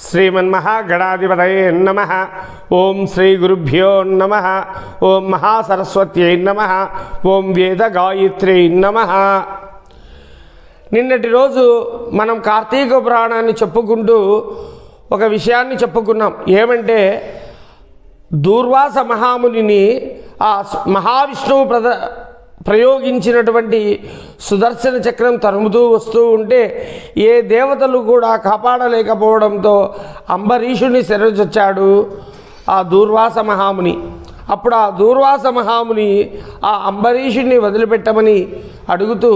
శ్రీమన్మహాగణాధిపతయే నమ. ఓం శ్రీ గురుభ్యో నమ. ఓం మహాసరస్వత్యై నమ. ఓం వేద గాయత్రి నమ. నిన్నటి రోజు మనం కార్తీక పురాణాన్ని చెప్పుకుంటూ ఒక విషయాన్ని చెప్పుకున్నాం. ఏమంటే దూర్వాస మహామునిని ఆ మహావిష్ణువు ప్రద ప్రయోగించినటువంటి సుదర్శన చక్రం తరుముతూ వస్తూ ఉంటే ఏ దేవతలు కూడా కాపాడలేకపోవడంతో అంబరీషుని శరణొచ్చాడు ఆ దూర్వాస మహాముని. అప్పుడు ఆ దూర్వాస మహాముని ఆ అంబరీషుణ్ణి వదిలిపెట్టమని అడుగుతూ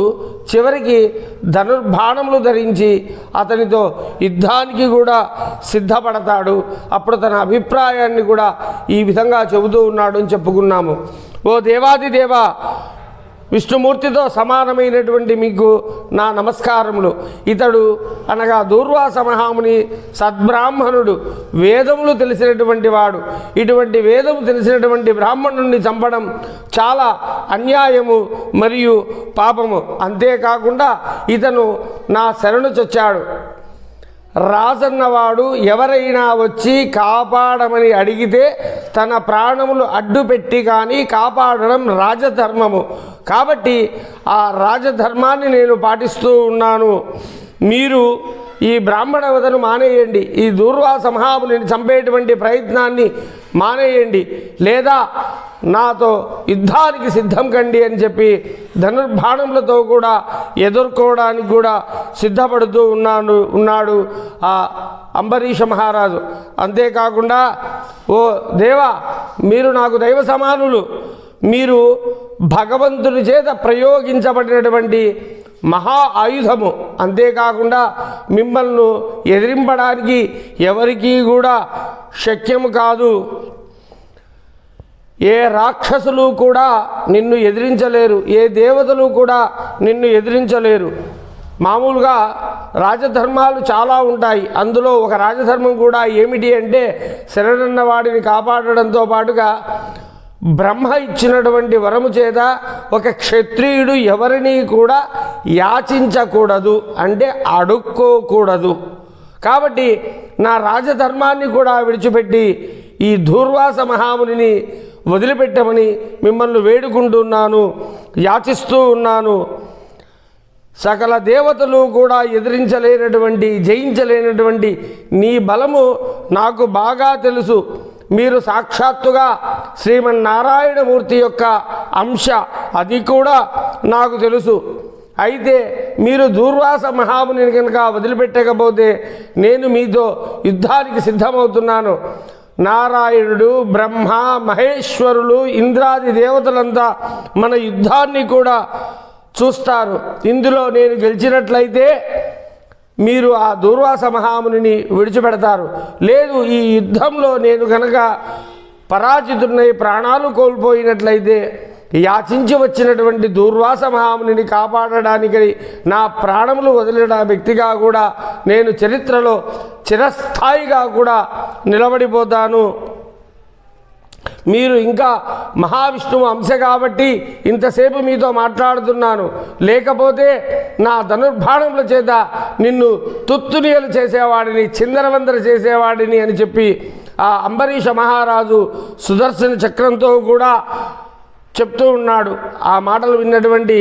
చివరికి ధనుర్బాణములు ధరించి అతనితో యుద్ధానికి కూడా సిద్ధపడతాడు. అప్పుడు తన అభిప్రాయాన్ని కూడా ఈ విధంగా చెబుతూ ఉన్నాడు అని చెప్పుకున్నాము. ఓ దేవాది దేవా విష్ణుమూర్తితో సమానమైనటువంటి మీకు నా నమస్కారములు. ఇతడు అనగా దూర్వాస మహాముని సద్బ్రాహ్మణుడు. వేదములు తెలిసినటువంటి వాడు. ఇటువంటి వేదము తెలిసినటువంటి బ్రాహ్మణుణ్ణి చంపడం చాలా అన్యాయము మరియు పాపము. అంతేకాకుండా ఇతను నా శరణు చొచ్చాడు. రాజన్నవాడు ఎవరైనా వచ్చి కాపాడమని అడిగితే తన ప్రాణములు అడ్డుపెట్టి కానీ కాపాడడం రాజధర్మము. కాబట్టి ఆ రాజధర్మాన్ని నేను పాటిస్తూ ఉన్నాను. మీరు ఈ బ్రాహ్మణ వదను మానేయండి. ఈ దూర్వాస మహాముని చంపేటువంటి ప్రయత్నాన్ని మానేయండి. లేదా నాతో యుద్ధానికి సిద్ధం కండి అని చెప్పి ధనుర్బాణములతో కూడా ఎదుర్కోవడానికి కూడా సిద్ధపడుతూ ఉన్నాడు ఉన్నాడు ఆ అంబరీష మహారాజు. అంతేకాకుండా ఓ దేవా మీరు నాకు దైవ సమానులు. మీరు భగవంతుని చేత ప్రయోగించబడినటువంటి మహా ఆయుధము. అంతేకాకుండా మిమ్మల్ని ఎదిరింపడానికి ఎవరికీ కూడా శక్యము కాదు. ఏ రాక్షసులు కూడా నిన్ను ఎదిరించలేరు ఏ దేవతలు కూడా నిన్ను ఎదిరించలేరు. మామూలుగా రాజధర్మాలు చాలా ఉంటాయి. అందులో ఒక రాజధర్మం కూడా ఏమిటి అంటే శరణన్న వాడిని కాపాడడంతో పాటుగా బ్రహ్మ ఇచ్చినటువంటి వరము చేత ఒక క్షత్రియుడు ఎవరిని కూడా యాచించకూడదు అంటే అడుక్కోకూడదు. కాబట్టి నా రాజధర్మాన్ని కూడా విడిచిపెట్టి ఈ దూర్వాస మహామునిని వదిలిపెట్టమని మిమ్మల్ని వేడుకుంటున్నాను యాచిస్తూ ఉన్నాను. సకల దేవతలు కూడా ఎదిరించలేనటువంటి జయించలేనటువంటి నీ బలము నాకు బాగా తెలుసు. మీరు సాక్షాత్తుగా శ్రీమన్నారాయణమూర్తి యొక్క అంశ అది కూడా నాకు తెలుసు. అయితే మీరు దూర్వాస మహాముని కనుక వదిలిపెట్టకపోతే నేను మీతో యుద్ధానికి సిద్ధమవుతున్నాను. నారాయణుడు బ్రహ్మ మహేశ్వరులు ఇంద్రాది దేవతలంతా మన యుద్ధాన్ని కూడా చూస్తారు. ఇందులో నేను గెలిచినట్లయితే మీరు ఆ దూర్వాస మహామునిని విడిచిపెడతారు. లేదు ఈ యుద్ధంలో నేను కనుక పరాజితున్నై ప్రాణాలు కోల్పోయినట్లయితే యాచించి వచ్చినటువంటి దూర్వాస మహామునిని కాపాడడానికి నా ప్రాణములు వదిలిన వ్యక్తిగా కూడా నేను చరిత్రలో చిరస్థాయిగా కూడా నిలబడిపోతాను. మీరు ఇంకా మహావిష్ణువు అంశ కాబట్టి ఇంతసేపు మీతో మాట్లాడుతున్నాను. లేకపోతే నా ధనుర్బాణముల చేత నిన్ను తుత్తునియలు చేసేవాడిని చిందరవందర చేసేవాడిని అని చెప్పి ఆ అంబరీష మహారాజు సుదర్శన చక్రంతో కూడా చెప్తూ ఉన్నాడు. ఆ మాటలు విన్నటువంటి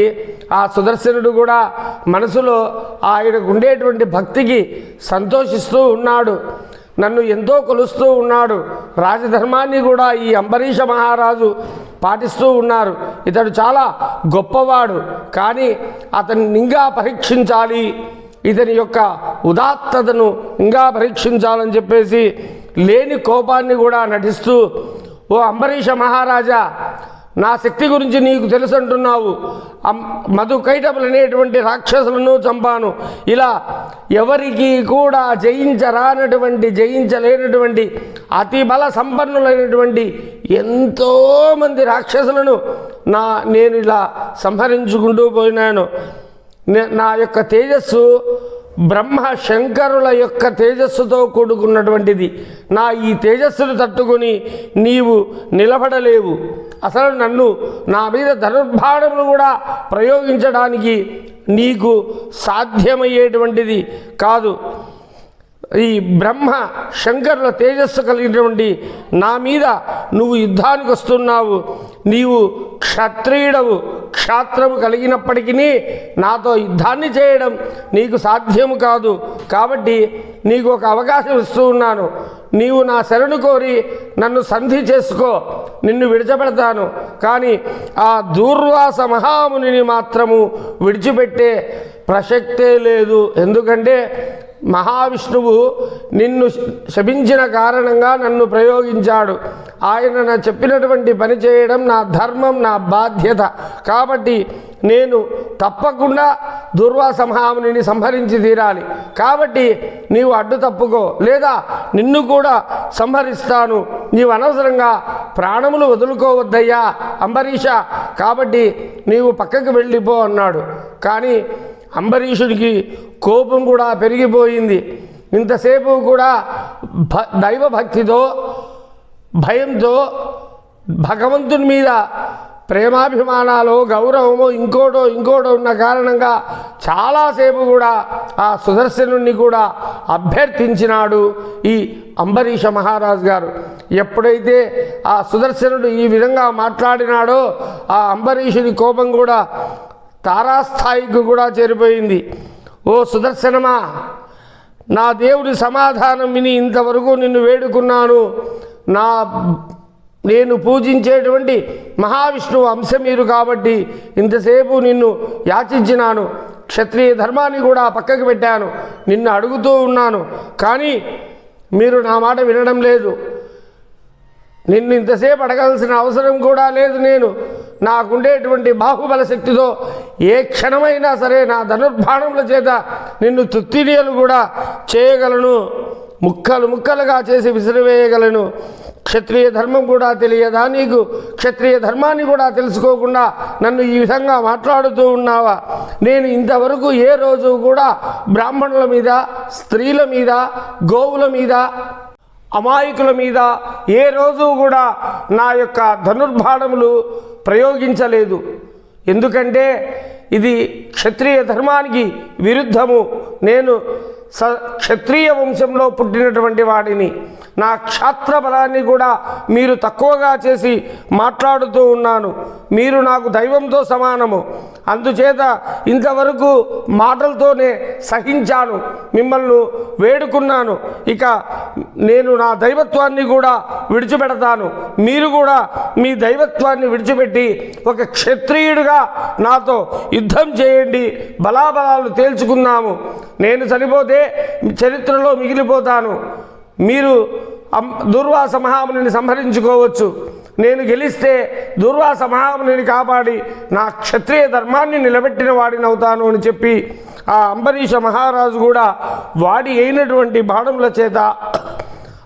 ఆ సుదర్శనుడు కూడా మనసులో ఆయనకు ఉండేటువంటి భక్తికి సంతోషిస్తూ ఉన్నాడు. నన్ను ఎంతో కొలుస్తూ ఉన్నాడు. రాజధర్మాన్ని కూడా ఈ అంబరీష మహారాజు పాటిస్తూ ఉన్నారు. ఇతడు చాలా గొప్పవాడు. కానీ అతన్ని ఇంకా పరీక్షించాలి. ఇతని యొక్క ఉదాత్తతను ఇంకా పరీక్షించాలని చెప్పేసి లేని కోపాన్ని కూడా నటిస్తూ ఓ అంబరీష మహారాజా నా శక్తి గురించి నీకు తెలుసు అంటున్నావు మధు కైటపులు అనేటువంటి రాక్షసులను చంపాను. ఇలా ఎవరికి కూడా జయించరానటువంటి జయించలేనటువంటి అతి బల సంపన్నులైనటువంటి ఎంతోమంది రాక్షసులను నా నేను ఇలా సంహరించుకుంటూ పోయినాను. నా యొక్క తేజస్సు బ్రహ్మ శంకరుల యొక్క తేజస్సుతో కూడుకున్నటువంటిది. నా ఈ తేజస్సును తట్టుకొని నీవు నిలబడలేవు. అసలు నన్ను నా మీద ధనుర్భాణములు కూడా ప్రయోగించడానికి నీకు సాధ్యమయ్యేటువంటిది కాదు. ఈ బ్రహ్మ శంకరుల తేజస్సు కలిగినటువంటి నా మీద నువ్వు యుద్ధానికి వస్తున్నావు. నీవు క్షత్రియుడవు. క్షాత్రము కలిగినప్పటికీ నాతో యుద్ధాన్ని చేయడం నీకు సాధ్యము కాదు. కాబట్టి నీకు ఒక అవకాశం ఇస్తూ ఉన్నాను. నీవు నా శరణు కోరి నన్ను సంధి చేసుకో. నిన్ను విడిచిపెడతాను. కానీ ఆ దూర్వాస మహామునిని మాత్రము విడిచిపెట్టే ప్రసక్తే లేదు. ఎందుకంటే మహావిష్ణువు నిన్ను శపించిన కారణంగా నన్ను ప్రయోగించాడు. ఆయన నా చెప్పినటువంటి పని చేయడం నా ధర్మం నా బాధ్యత. కాబట్టి నేను తప్పకుండా దుర్వాసంహామునిని సంహరించి తీరాలి. కాబట్టి నీవు అడ్డు తప్పుకో లేదా నిన్ను కూడా సంహరిస్తాను. నీవు అనవసరంగా ప్రాణములు వదులుకోవద్దయ్యా అంబరీష. కాబట్టి నీవు పక్కకు వెళ్ళిపో అన్నాడు. కానీ అంబరీషుడికి కోపం కూడా పెరిగిపోయింది. ఇంతసేపు కూడా భ దైవభక్తితో భయంతో భగవంతుని మీద ప్రేమాభిమానాలు గౌరవము ఇంకోటో ఇంకోటో ఉన్న కారణంగా చాలాసేపు కూడా ఆ సుదర్శనుణ్ణి కూడా అభ్యర్థించినాడు ఈ అంబరీష మహారాజు గారు. ఎప్పుడైతే ఆ సుదర్శనుడు ఈ విధంగా మాట్లాడినాడో ఆ అంబరీషుడి కోపం కూడా తారాస్థాయికి కూడా చేరిపోయింది. ఓ సుదర్శనమా నా దేవుడి సమాధానం విని ఇంతవరకు నిన్ను వేడుకున్నాను. నా నేను పూజించేటువంటి మహావిష్ణువు అంశం మీరు కాబట్టి ఇంతసేపు నిన్ను యాచించినాను. క్షత్రియ ధర్మాన్ని కూడా పక్కకు పెట్టాను. నిన్ను అడుగుతూ ఉన్నాను. కానీ మీరు నా మాట వినడం లేదు. నిన్ను ఇంతసేపు అడగాల్సిన అవసరం కూడా లేదు నేను. నాకుండేటువంటి బాహుబల శక్తితో ఏ క్షణమైనా సరే నా ధనుర్బాణముల చేత నిన్ను తుత్తిడియలు కూడా చేయగలను. ముక్కలు ముక్కలుగా చేసి విసిరివేయగలను. క్షత్రియ ధర్మం కూడా తెలియదా నీకు? క్షత్రియ ధర్మాన్ని కూడా తెలుసుకోకుండా నన్ను ఈ విధంగా మాట్లాడుతూ ఉన్నావా? నేను ఇంతవరకు ఏ రోజు కూడా బ్రాహ్మణుల మీద స్త్రీల మీద గోవుల మీద అమాయకుల మీద ఏ రోజు కూడా నా యొక్క ధనుర్బాణములు ప్రయోగించలేదు. ఎందుకంటే ఇది క్షత్రియ ధర్మానికి విరుద్ధము. నేను స క్షత్రియ వంశంలో పుట్టినటువంటి వాడిని. నా క్షాత్ర బలాన్ని కూడా మీరు తక్కువగా చేసి మాట్లాడుతూ ఉన్నాను. మీరు నాకు దైవంతో సమానము. అందుచేత ఇంతవరకు మాటలతోనే సహించాను. మిమ్మల్ని వేడుకున్నాను. ఇక నేను నా దైవత్వాన్ని కూడా విడిచిపెడతాను. మీరు కూడా మీ దైవత్వాన్ని విడిచిపెట్టి ఒక క్షత్రియుడిగా నాతో యుద్ధం చేయండి. బలాబలాలు తేల్చుకుందాము. నేను చనిపోతే చరిత్రలో మిగిలిపోతాను. మీరు అం- దుర్వాస మహామునిని సంహరించుకోవచ్చు. నేను గెలిస్తే దుర్వాస మహామునిని కాపాడి నా క్షత్రియ ధర్మాన్ని నిలబెట్టిన వాడిని అవుతాను అని చెప్పి ఆ అంబరీష మహారాజు కూడా వాడి అయినటువంటి బాణముల చేత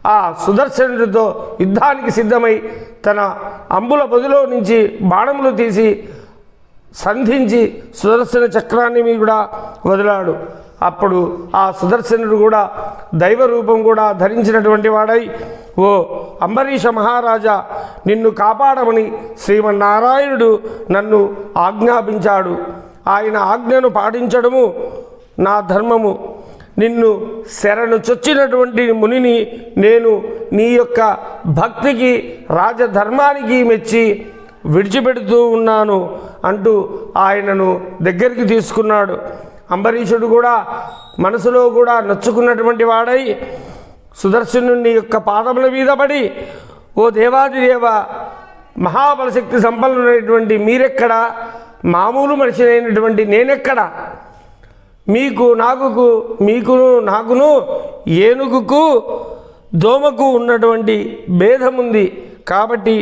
ఆ సుదర్శనుడితో యుద్ధానికి సిద్ధమై తన అంబుల పొదిలో నుంచి బాణములు తీసి సంధించి సుదర్శన చక్రాన్ని మీద కూడా వదిలాడు. అప్పుడు ఆ సుదర్శనుడు కూడా దైవ రూపం కూడా ధరించినటువంటి వాడై ఓ అంబరీష మహారాజా నిన్ను కాపాడమని శ్రీమన్నారాయణుడు నన్ను ఆజ్ఞాపించాడు. ఆయన ఆజ్ఞను పాటించడము నా ధర్మము. నిన్ను శరణు చొచ్చినటువంటి మునిని నేను నీ యొక్క భక్తికి రాజధర్మానికి మెచ్చి విడిచిపెడుతూ ఉన్నాను అంటూ ఆయనను దగ్గరికి తీసుకున్నాడు. అంబరీషుడు కూడా మనసులో కూడా నచ్చుకున్నటువంటి వాడై సుదర్శనుని యొక్క పాదముల మీద పడి ఓ దేవాదిదేవ మహాబలశక్తి సంపన్నుడైనటువంటి మీరెక్కడ? మామూలు మనిషి అయినటువంటి నేనెక్కడ? మీకు నాకుకు మీకును నాకును ఏనుగుకు దోమకు ఉన్నటువంటి భేదముంది. కాబట్టి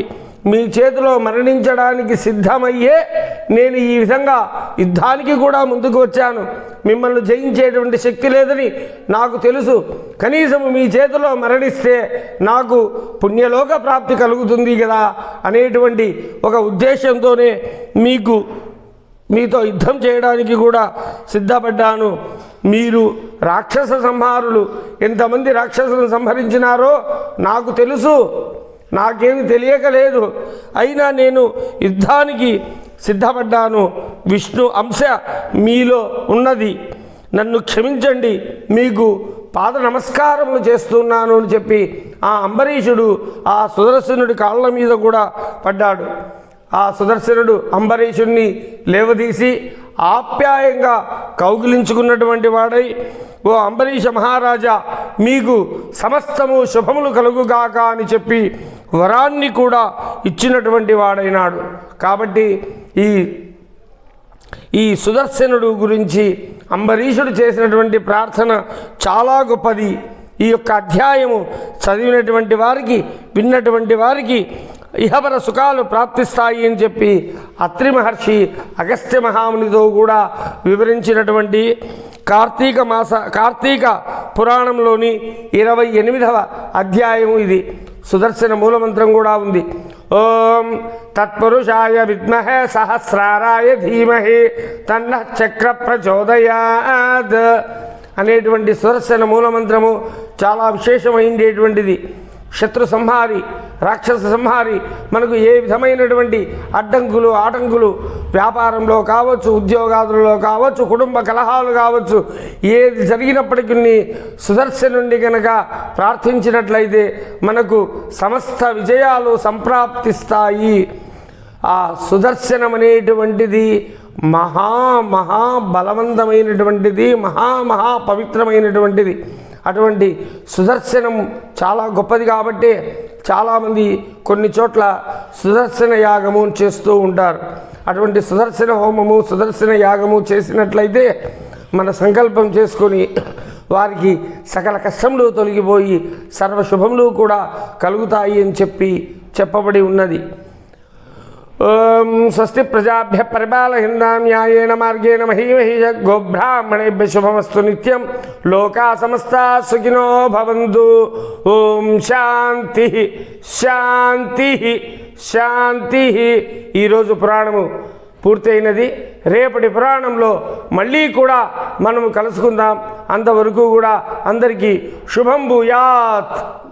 మీ చేతిలో మరణించడానికి సిద్ధమయ్యే నేను ఈ విధంగా యుద్ధానికి కూడా ముందుకు వచ్చాను. మిమ్మల్ని జయించేటువంటి శక్తి లేదని నాకు తెలుసు. కనీసం మీ చేతిలో మరణిస్తే నాకు పుణ్యలోక ప్రాప్తి కలుగుతుంది కదా అనేటువంటి ఒక ఉద్దేశంతోనే మీకు మీతో యుద్ధం చేయడానికి కూడా సిద్ధపడ్డాను. మీరు రాక్షస సంహారులు ఎంతమంది రాక్షసులను సంహరించినారో నాకు తెలుసు. నాకేమి తెలియక లేదు అయినా నేను యుద్ధానికి సిద్ధపడ్డాను. విష్ణు అంశ మీలో ఉన్నది. నన్ను క్షమించండి. మీకు పాద నమస్కారములు చేస్తున్నాను అని చెప్పి ఆ అంబరీషుడు ఆ సుదర్శనుడి కాళ్ళ మీద కూడా పడ్డాడు. ఆ సుదర్శనుడు అంబరీషుణ్ణి లేవదీసి ఆప్యాయంగా కౌగిలించుకున్నటువంటి వాడై ఓ అంబరీష మహారాజా మీకు సమస్తము శుభములు కలుగుగాక అని చెప్పి వరాన్ని కూడా ఇచ్చినటువంటి వాడైనాడు. కాబట్టి ఈ ఈ సుదర్శనుడు గురించి అంబరీషుడు చేసినటువంటి ప్రార్థన చాలా గొప్పది. ఈ యొక్క అధ్యాయము చదివినటువంటి వారికి విన్నటువంటి వారికి ఇహపర సుఖాలు ప్రాప్తిస్తాయి అని చెప్పి అత్రి మహర్షి అగస్త్య మహామునితో కూడా వివరించినటువంటి కార్తీక మాస కార్తీక పురాణంలోని ఇరవై ఎనిమిదవ అధ్యాయము ఇది. సుదర్శన మూలమంత్రం కూడా ఉంది. ఓం తత్పురుషాయ విద్మహే సహస్రారాయ ధీమహి తన్న చక్ర ప్రచోదయాద్ అనేటువంటి సుదర్శన మూలమంత్రము చాలా విశేషమైనటువంటిది శత్రు సంహారి రాక్షస సంహారి మనకు ఏ విధమైనటువంటి అడ్డంకులు ఆటంకులు వ్యాపారంలో కావచ్చు ఉద్యోగాదులలో కావచ్చు కుటుంబ కలహాలు కావచ్చు ఏది జరిగినప్పటికీ సుదర్శనుండి కనుక ప్రార్థించినట్లయితే మనకు సమస్త విజయాలు సంప్రాప్తిస్తాయి. ఆ సుదర్శనం అనేటువంటిది మహా మహా బలవంతమైనటువంటిది మహా మహా పవిత్రమైనటువంటిది. అటువంటి సుదర్శనం చాలా గొప్పది కాబట్టి చాలామంది కొన్ని చోట్ల సుదర్శన యాగము చేస్తూ ఉంటారు. అటువంటి సుదర్శన హోమము సుదర్శన యాగము చేసినట్లయితే మన సంకల్పం చేసుకొని వారికి సకల కష్టములు తొలగిపోయి సర్వశుభములు కూడా కలుగుతాయి అని చెప్పి చెప్పబడి ఉన్నది. ఓం స్వస్తి ప్రజాభ్య పరిపాలహిందా న్యాయేన మార్గేణ మహీమహీ గోబ్రాహ్మణేభ్య శుభమస్తు నిత్యం. లోకా సమస్తా సుఖినో భవంతు. ఓం శాంతి శాంతి శాంతి. ఈరోజు పురాణము పూర్తయినది. రేపటి పురాణంలో మళ్ళీ కూడా మనము కలుసుకుందాం. అంతవరకు కూడా అందరికీ శుభం భూయాత్.